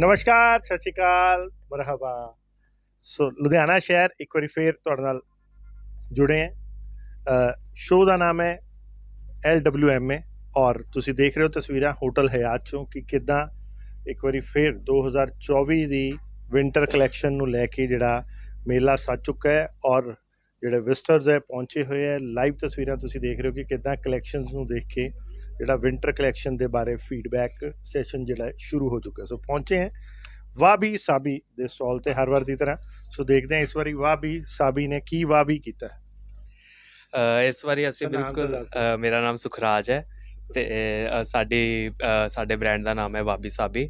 ਨਮਸਕਾਰ, ਸਤਿ ਸ਼੍ਰੀ ਅਕਾਲ, ਮਰਹਬਾ। ਸੋ, ਲੁਧਿਆਣਾ ਸ਼ਹਿਰ ਇੱਕ ਵਾਰੀ ਫੇਰ ਤੁਹਾਡੇ ਨਾਲ ਜੁੜੇ ਹੈ। ਸ਼ੋਅ ਦਾ ਨਾਮ ਹੈ LWMA ਔਰ ਤੁਸੀਂ ਦੇਖ ਰਹੇ ਹੋ ਤਸਵੀਰਾਂ ਹੋਟਲ ਹਯਾਤ ਚੋਂ ਕਿ ਕਿਦਾਂ ਇੱਕ ਵਾਰੀ ਫੇਰ 2024 ਦੀ ਵਿੰਟਰ ਕਲੈਕਸ਼ਨ ਨੂੰ ਲੈ ਕੇ ਜਿਹੜਾ ਮੇਲਾ ਸੱਜ ਚੁੱਕਾ ਹੈ ਔਰ ਜਿਹੜੇ ਵਿਜ਼ਟਰਸ ਹੈ, ਪਹੁੰਚੇ ਹੋਏ ਹੈ। ਲਾਈਵ ਤਸਵੀਰਾਂ ਤੁਸੀਂ ਦੇਖ ਰਹੇ ਹੋ ਕਿ ਕਿਦਾਂ ਕਲੈਕਸ਼ਨਸ ਨੂੰ ਦੇਖ ਕੇ ਜਿਹੜਾ ਵਿੰਟਰ ਕਲੈਕਸ਼ਨ ਦੇ ਬਾਰੇ ਫੀਡਬੈਕ ਸੈਸ਼ਨ ਜਿਹੜਾ ਸ਼ੁਰੂ ਹੋ ਚੁੱਕਾ ਸੋ ਪਹੁੰਚੇ ਹੈ ਵਾਬੀ ਸਾਬੀ ਦੇ ਸਟਾਲ ਤੇ ਹਰ ਵਾਰ ਦੀ ਤਰ੍ਹਾਂ। ਸੋ ਦੇਖਦੇ ਹਾਂ ਇਸ ਵਾਰੀ ਵਾਬੀ ਸਾਬੀ ਨੇ ਕੀ ਵਾਬੀ ਕੀਤਾ ਹੈ। ਅ, ਇਸ ਵਾਰੀ ਅਸੀਂ ਬਿਲਕੁਲ ਮੇਰਾ ਨਾਮ ਸੁਖਰਾਜ ਹੈ ਤੇ ਸਾਡੀ ਸਾਡੇ ਬ੍ਰਾਂਡ ਦਾ ਨਾਮ ਹੈ ਵਾਬੀ ਸਾਬੀ।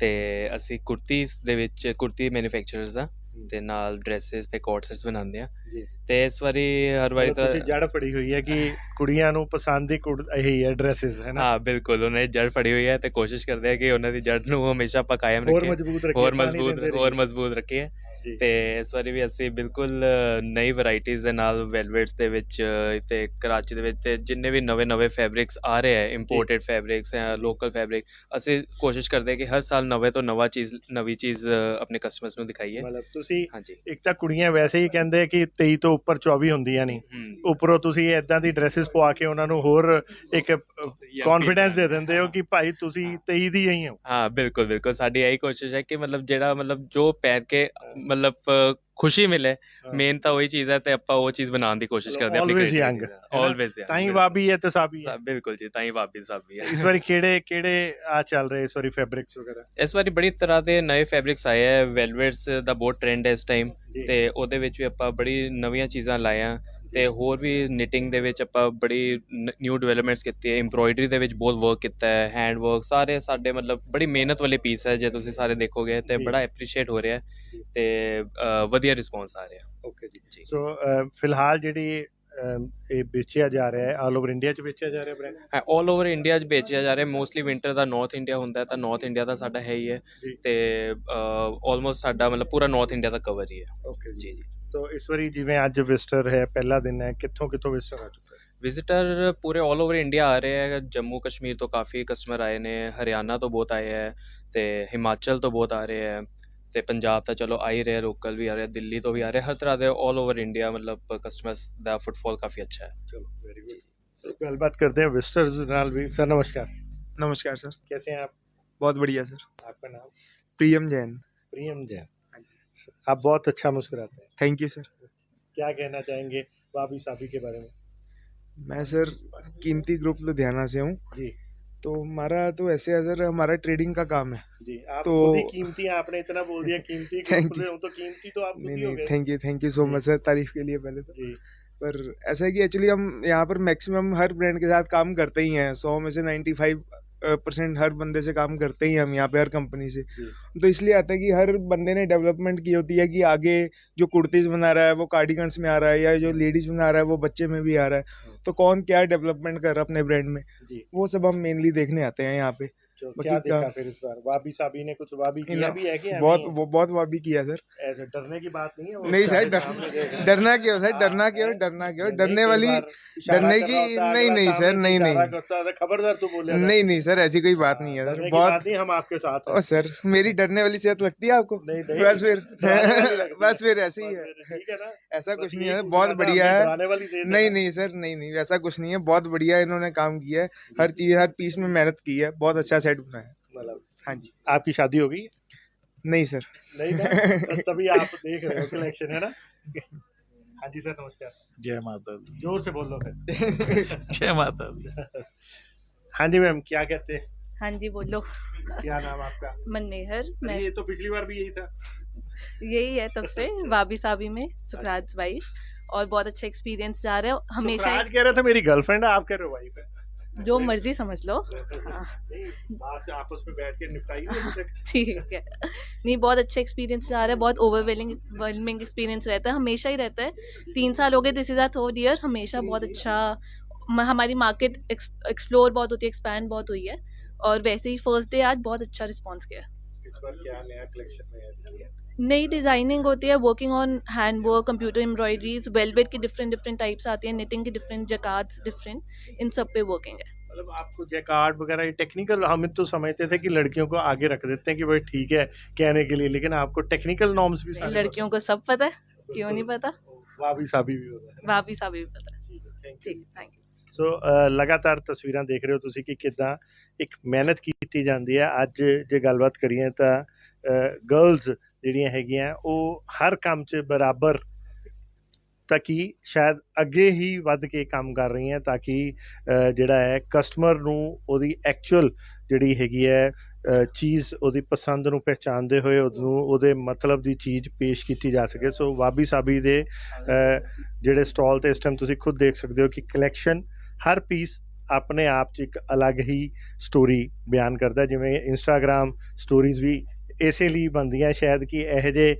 ਤੇ ਅਸੀਂ ਕੁਰਤੀਸ ਦੇ ਵਿੱਚ ਕੁਰਤੀ ਮੈਨੂਫੈਕਚਰਰਸ ਆ ਤੇ ਨਾਲ ਡਰੈਸਸ ਤੇ ਕੋਟ ਸੈਟਸ ਬਣਾਉਂਦੇ ਆ ਜੀ। ਤੇ ਇਸ ਵਾਰੀ ਹਰ ਵਾਰੀ ਤਾਂ ਤੁਸੀਂ ਜੜ ਫੜੀ ਹੋਈ ਹੈ ਕਿ ਕੁੜੀਆਂ ਨੂੰ ਪਸੰਦ ਦੀ ਕੁੜ ਇਹੀ ਹੈ ਡਰੈਸਸ ਹੈ ਨਾ ਹਾਂ ਬਿਲਕੁਲ ਉਹਨਾਂ ਜੜ ਫੜੀ ਹੋਈ ਹੈ ਤੇ ਕੋਸ਼ਿਸ਼ ਕਰਦੇ ਆ ਕਿ ਉਹਨਾਂ ਦੀ ਜੜ ਨੂੰ ਹਮੇਸ਼ਾ ਆਪਾਂ ਕਾਇਮ ਹੋਰ ਰੱਖੀਏ ਮਜ਼ਬੂਤ ਰੱਖੀਏ ਹੋਰ ਮਜ਼ਬੂਤ ਹੋਰ। ਮਜ਼ਬੂਤ ਰੱਖੀਏ। ਤੇ ਇਸ ਵਾਰੀ ਵੀ ਅਸੀਂ ਬਿਲਕੁਲ ਨਈ ਵੈਰਾਈਟੀਆਂ ਦੇ ਨਾਲ ਵੈਲਵੈਟਸ ਦੇ ਵਿੱਚ ਤੇ ਕਰਾਚੀ ਦੇ ਵਿੱਚ ਤੇ ਜਿੰਨੇ ਵੀ ਨਵੇਂ ਨਵੇਂ ਫੈਬਰਿਕਸ ਆ ਰਹੇ ਹੈ ਇੰਪੋਰਟਡ ਫੈਬਰਿਕਸ ਜਾਂ ਲੋਕਲ ਫੈਬਰਿਕ ਅਸੀਂ ਕੋਸ਼ਿਸ਼ ਕਰਦੇ ਹਾਂ ਕਿ ਹਰ ਸਾਲ ਨਵੇਂ ਤੋਂ ਨਵਾਂ ਚੀਜ਼ ਨਵੀਂ ਚੀਜ਼ ਅ, ਆਪਣੇ ਕਸਟਮਰਸ ਨੂੰ ਦਿਖਾਈਏ। ਮਤਲਬ ਤੁਸੀਂ ਹਾਂਜੀ। ਇੱਕ ਤਾਂ ਕੁੜੀਆਂ ਵੈਸੇ ਹੀ ਕਹਿੰਦੇ ਕਿ 23 ਤੋਂ ਉੱਪਰ 24 ਹੁੰਦੀਆਂ ਨਹੀਂ ਹਮ, ਉੱਪਰੋਂ ਤੁਸੀਂ ਇਦਾਂ ਦੀ ਡਰੈਸਸ ਪਵਾ ਕੇ ਉਹਨਾਂ ਨੂੰ ਹੋਰ ਇੱਕ ਕੌਨਫੀਡੈਂਸ ਦੇ ਦਿੰਦੇ ਹੋ ਕਿ ਭਾਈ ਤੁਸੀਂ 23 ਦੀ ਹੀ ਹੋ। ਹਾਂ ਬਿਲਕੁਲ ਬਿਲਕੁਲ। ਸਾਡੀ ਇਹੀ ਕੋਸ਼ਿਸ਼ ਹੈ ਕਿ ਮਤਲਬ ਜਿਹੜਾ ਮਤਲਬ ਜੋ ਪਹਿਨ ਕੇ ਮਤਲਬ ਖੁਸ਼ੀ ਮਿਲੇ। ਮੇਨ ਤਾਂ ਉਹੀ ਚੀਜ਼ ਹੈ ਤੇ ਆਪਾਂ ਉਹ ਚੀਜ਼ ਬਣਾਉਣ ਦੀ ਕੋਸ਼ਿਸ਼ ਕਰਦੇ young, ਹੈ ਨਾ? ਆਲਵੇਜ਼ ਤਾਂ ਹੀ ਵਾਬੀ ਹੈ ਤੇ ਸਾਬੀ ਹੈ। ਬਿਲਕੁਲ ਜੀ ਤਾਂ ਹੀ ਵਾਬੀ ਸਾਬੀ ਹੈ। ਇਸ ਵਾਰੀ ਕਿਹੜੇ ਕਿਹੜੇ ਆ ਚੱਲ ਰਹੇ ਇਸ ਵਾਰੀ ਫੈਬਰਿਕਸ ਵਗੈਰਾ? ਇਸ ਵਾਰੀ ਬੜੀ ਤਰ੍ਹਾਂ ਦੇ ਨਵੇਂ ਫੈਬਰਿਕਸ ਆਏ ਹੈ। ਵੈਲਵੈਟਸ ਦਾ ਬਹੁਤ ਟ੍ਰੈਂਡ ਹੈ ਇਸ ਟਾਈਮ। ਤੇ ਉਹਦੇ ਵਿੱਚ ਵੀ ਆਪਾਂ ਬੜੀ ਨਵੀਆਂ ਚੀਜ਼ਾਂ ਲਾਇਆ ਤੇ ਹੋਰ ਵੀ ਨਿਟਿੰਗ ਦੇ ਵਿੱਚ ਆਪਾਂ ਬੜੀ ਨਿਊ ਡਿਵੈਲਪਮੈਂਟਸ ਕੀਤੀ ਹੈ ਐਮਬ੍ਰੋਇਡਰੀ ਦੇ ਵਿੱਚ ਬਹੁਤ ਵਰਕ ਕੀਤਾ ਹੈ ਹੈਂਡ ਵਰਕ ਸਾਰੇ ਸਾਡੇ ਮਤਲਬ ਬੜੀ ਮਿਹਨਤ ਵਾਲੇ ਪੀਸ ਹੈ ਜੇ ਤੁਸੀਂ ਸਾਰੇ ਦੇਖੋਗੇ ਤੇ। ਬੜਾ ਐਪਰੀਸ਼ੀਏਟ ਹੋ ਰਿਹਾ ਜੀ। ਹੈ ਤੇ ਅ, ਵਧੀਆ ਰਿਸਪੌਂਸ ਆ ਰਿਹਾ। ਓਕੇ ਜੀ। ਸੋ ਫਿਲਹਾਲ ਜਿਹੜੀ ਇਹ ਵੇਚਿਆ ਜਾ ਰਿਹਾ ਹੈ ਆਲ ਓਵਰ ਇੰਡੀਆ ਚ ਵੇਚਿਆ ਜਾ ਰਿਹਾ ਬ੍ਰਾਂਡ ਹੈ 올 ਓਵਰ ਇੰਡੀਆ 'ਚ ਵੇਚਿਆ ਜਾ ਰਿਹਾ ਮੋਸਟਲੀ ਵਿੰਟਰ ਦਾ ਨਾਰਥ ਇੰਡੀਆ ਹੁੰਦਾ ਹੈ ਤਾਂ ਨਾਰਥ ਇੰਡੀਆ ਦਾ ਸਾਡਾ ਹੈ ਹੀ ਹੈ ਜੀ। ਤੇ ਆਲਮੋਸਟ ਸਾਡਾ ਮਤਲਬ ਪੂਰਾ ਨਾਰਥ ਇੰਡੀਆ ਦਾ ਕਵਰ ਹੀ ਹੈ। ਓਕੇ ਜੀ ਜੀ। ਤੋ ਇਸ ਵਾਰੀ ਜਿਵੇਂ ਅੱਜ ਵਿਜ਼ਟਰ ਹੈ ਪਹਿਲਾ ਦਿਨ ਹੈ ਕਿੱਥੋਂ ਕਿੱਥੋਂ ਵਿਜ਼ਟਰ ਆ ਚੁੱਕੇ ਵਿਜ਼ਿਟਰ ਪੂਰੇ 올 ਓਵਰ ਇੰਡੀਆ ਆ ਰਹੇ ਹੈ ਜੰਮੂ ਕਸ਼ਮੀਰ ਤੋਂ ਕਾਫੀ ਕਸਟਮਰ ਆਏ ਨੇ ਹਰਿਆਣਾ ਤੋਂ ਬਹੁਤ ਆਏ ਹੈ ਤੇ ਹਿਮਾਚਲ ਤੋਂ ਬਹੁਤ ਆ ਰਹੇ ਹੈ ਤੇ ਪੰਜਾਬ ਤਾਂ ਚਲੋ ਆ ਹੀ ਰਿਹਾ ਲੋਕਲ ਵੀ ਆ ਰਿਹਾ ਦਿੱਲੀ ਤੋਂ ਵੀ ਆ ਰਿਹਾ ਹਰ ਤਰ੍ਹਾਂ ਦੇ 올 ਓਵਰ ਇੰਡੀਆ ਮਤਲਬ ਕਸਟਮਰਸ ਦਾ ਫੁੱਟਫਾਲ ਕਾਫੀ ਅੱਛਾ ਹੈ ਚਲੋ ਵੈਰੀ ਗੁੱਡ ਗੱਲਬਾत करते हैं विजिटर्स ਨਾਲ ਵੀ ਸਰ ਨਮਸਕਾਰ नमस्कार सर कैसे हैं आप बहुत बढ़िया सर आपका नाम प्रियम जैन प्रियम जैन आप बहुत अच्छा मुस्कुराते हैं। थैंक यू सर क्या कहना चाहेंगे भाभी साबी के बारे में? मैं सर कीमती ग्रुप लुधियाना से हूँ। जी। तो हमारा तो ऐसे है सर हमारा ट्रेडिंग का काम है। जी आप तो- कीमती हैं आपने इतना बोल दिया कीमती से हो तो कीमती तो आप नहीं नहीं thank you thank you so much sir तारीफ़ के लिए पहले तो। जी। पर ऐसा है कि एक्चुअली हम यहाँ पर मैक्सिमम हर ब्रांड के साथ काम करते ही हैं सौ में से नाइन्टी फाइव परसेंट हर बंदे से काम करते ही हम यहाँ पे हर कंपनी से। तो इसलिए आता है कि हर बंदे ने डेवलपमेंट की होती है कि आगे जो कुर्तीज बना रहा है वो कार्डिगन्स में आ रहा है या जो लेडीज़ बना रहा है वो बच्चे में भी आ रहा है। तो कौन क्या डेवलपमेंट कर रहा है अपने ब्रांड में? वो सब हम मेनली देखने आते हैं यहाँ पे। क्या क्या- देखा फिर इस बार? भाभी साबी ने कुछ भाभी किया भी है कि बहुत बहुत वाबी किया सर। ऐसे डरने की बात नहीं है नहीं सर डर। डरना क्यों सर? हाँ, डरना क्यों डरना क्यों? डरने वाली डरने की नहीं नहीं सर नहीं नहीं। खबरदार तू बोले नहीं नहीं सर ऐसी कोई बात नहीं है सर। बहुत हम आपके साथ हैं। सर मेरी डरने वाली सेहत लगती है आपको? बस फिर। बस फिर ऐसे ही है। ऐसा कुछ नहीं है बहुत बढ़िया है। है। नहीं नहीं सर नहीं नहीं वैसा कुछ नहीं है बहुत बढ़िया इन्होंने काम किया है। हर चीज़ हर पीस में मेहनत की है बहुत अच्छा सेट बनाया मतलब हाँ जी। आपकी शादी हो गई? नहीं सर। नहीं ना? तभी आप देख रहे हो कलेक्शन है ना? हाँ जी सर नमस्कार। जय माता दी। ज़ोर से बोल लो फिर। जय माता दी। हाँ जी मैम क्या कहते हैं? हाँ जी बोलो। क्या नाम आपका? मनमेहर मैं ये तो पिछली बार भी यही था। यही है तब से वाबी साबी में सुखराज भाई। और बहुत अच्छा एक्सपीरियंस जा रहा है हमेशा आज कह रहे थे मेरी गर्लफ्रेंड है आप कह रहे हो वाइफ है। जो मर्ज़ी समझ लो। हाँ। आपस में बैठ के निपटाइए ठीक है। नहीं बहुत अच्छा एक्सपीरियंस जा रहा है बहुत ओवरवेलिंग वेलमिंग एक्सपीरियंस रहता है हमेशा ही रहता है। तीन साल हो गए this is our third year हमेशा बहुत अच्छा हमारी मार्केट एक्सप्लोर बहुत होती है एक्सपैंड बहुत हुई है। और वैसे ही फ़र्स्ट डे आज बहुत अच्छा रिस्पॉन्स किया। इस बार क्या नया कलेक्शन में नई डिज़ाइनिंग होती है working on hand work computer embroideries velvet की डिफरेंट डिफरेंट टाइप्स आती हैं निटिंग की डिफरेंट जकार्ड्स डिफरेंट इन सब पे वर्किंग है मतलब आपको जैकार्ड वगैरह ये टेक्निकल हम तो समझते थे कि लड़कियों को आगे रख देते हैं कि भाई ठीक है कहने के लिए लेकिन आपको टेक्निकल नॉर्म्स भी सारे लड़कियों को सब पता है क्यों नहीं पता पता- वाबी साबी ਵੀ ਹੋਦਾ ਹੈ भाभी साहब भी पता है ਥੈਂਕ ठीक थैंक यू ਸੋ ਅ, ਲਗਾਤਾਰ ਤਸਵੀਰਾਂ ਦੇਖ ਰਹੇ ਹੋ ਤੁਸੀਂ ਕਿ ਕਿਦਾਂ ਇੱਕ ਮਿਹਨਤ ਕੀਤੀ ਜਾਂਦੀ ਹੈ ਅੱਜ ਜੇ ਗੱਲਬਾਤ ਕਰੀਏ ਤਾਂ ਗਰਲਸ ਜਿਹੜੀਆਂ ਹੈਗੀਆਂ, ਉਹ ਹਰ ਕੰਮ 'ਚ ਬਰਾਬਰ ਤਾਂ ਕਿ ਸ਼ਾਇਦ ਅੱਗੇ ਹੀ ਵੱਧ ਕੇ ਕੰਮ ਕਰ ਰਹੀਆਂ ਤਾਂ ਕਿ ਜਿਹੜਾ ਹੈ ਕਸਟਮਰ ਨੂੰ ਉਹਦੀ ਐਕਚੁਅਲ ਜਿਹੜੀ ਹੈਗੀ ਹੈ ਚੀਜ਼ ਉਹਦੀ ਪਸੰਦ ਨੂੰ ਪਹਿਚਾਨਦੇ ਹੋਏ ਉਹਨੂੰ ਉਹਦੇ ਮਤਲਬ ਦੀ ਚੀਜ਼ ਪੇਸ਼ ਕੀਤੀ ਜਾ ਸਕੇ। ਸੋ ਵਾਬੀ ਸਾਬੀ ਦੇ ਜਿਹੜੇ ਸਟਾਲ ਤੇ ਇਸ ਟਾਈਮ ਤੁਸੀਂ ਖੁਦ ਦੇਖ ਸਕਦੇ ਹੋ ਕਿ ਕਲੈਕਸ਼ਨ ਹਰ ਪੀਸ ਆਪਣੇ ਆਪ 'ਚ ਇੱਕ ਅਲੱਗ ਹੀ ਸਟੋਰੀ ਬਿਆਨ ਕਰਦਾ ਜਿਵੇਂ ਇੰਸਟਾਗ੍ਰam ਸਟੋਰੀਜ਼ ਵੀ ਇਸੇ ਲਈ ਬਣਦੀਆਂ ਸ਼ਾਇਦ ਕਿ ਇਹ ਜੇ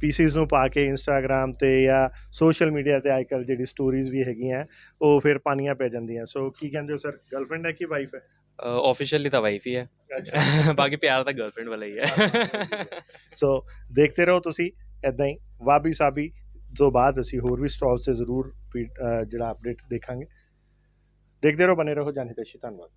ਪੀਸਿਸ ਨੂੰ ਪਾ ਕੇ ਇੰਸਟਾਗ੍ਰam ਤੇ ਜਾਂ ਸੋਸ਼ਲ ਮੀਡੀਆ ਤੇ ਅੱਜਕੱਲ ਜਿਹੜੀ ਸਟੋਰੀਜ਼ ਵੀ ਹੈਗੀਆਂ ਉਹ ਫਿਰ ਪਾਣੀਆਂ ਪੈ ਜਾਂਦੀਆਂ। ਸੋ ਕੀ ਕਹਿੰਦੇ ਹੋ ਸਰ ਗਰਲਫ੍ਰੈਂਡ ਹੈ ਕਿ ਵਾਈਫ ਹੈ? ਆਫੀਸ਼ੀਅਲੀ ਤਾਂ ਵਾਈਫ ਹੀ ਹੈ। ਬਾਕੀ ਪਿਆਰ ਤਾਂ ਗਰਲਫ੍ਰੈਂਡ ਵਾਲਾ ਹੀ ਹੈ। ਸੋ ਦੇਖਦੇ ਰਹੋ ਤੁਸੀਂ ਇਦਾਂ ਹੀ ਵਾਬੀ ਸਾਬੀ ਤੋਂ ਬਾਅਦ ਅਸੀਂ ਹੋਰ ਵੀ ਸਟਾਲਸ ਤੇ ਜ਼ਰੂਰ ਜਿਹੜਾ ਅਪਡੇਟ ਦੇਖਾਂਗੇ। ਦੇਖਦੇ ਰਹੋ ਬਨੇ ਰਹੋ ਜਾਨੀ ਤਸ਼ੀ ਧੰਨਵਾਦ।